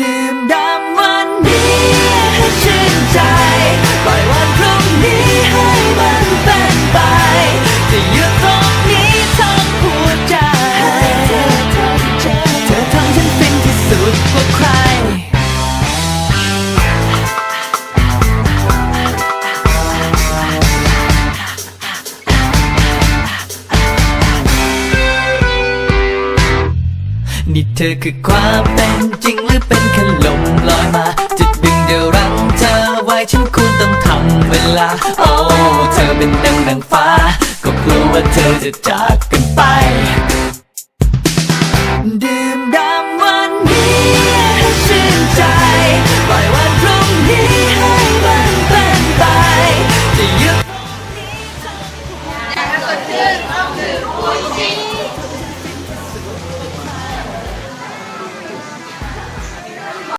ดื่มด่ นี่เธอคือความเป็นจริงหรือเป็นแค่ลมลอยมา จะดึงเดียวรั้งเธอไว้ฉันควรต้องทำเวลา โอ้ เธอเป็นดังดังฟ้า ก็กลัวว่าเธอจะจากกันไป ดื่มดำวันนี้ให้ชื่นใจ ปล่อยวันพรุ่งนี้ให้มันเป็นไป จะยึด แต่ถ้าสดชื่นต้องดื่มปูชิ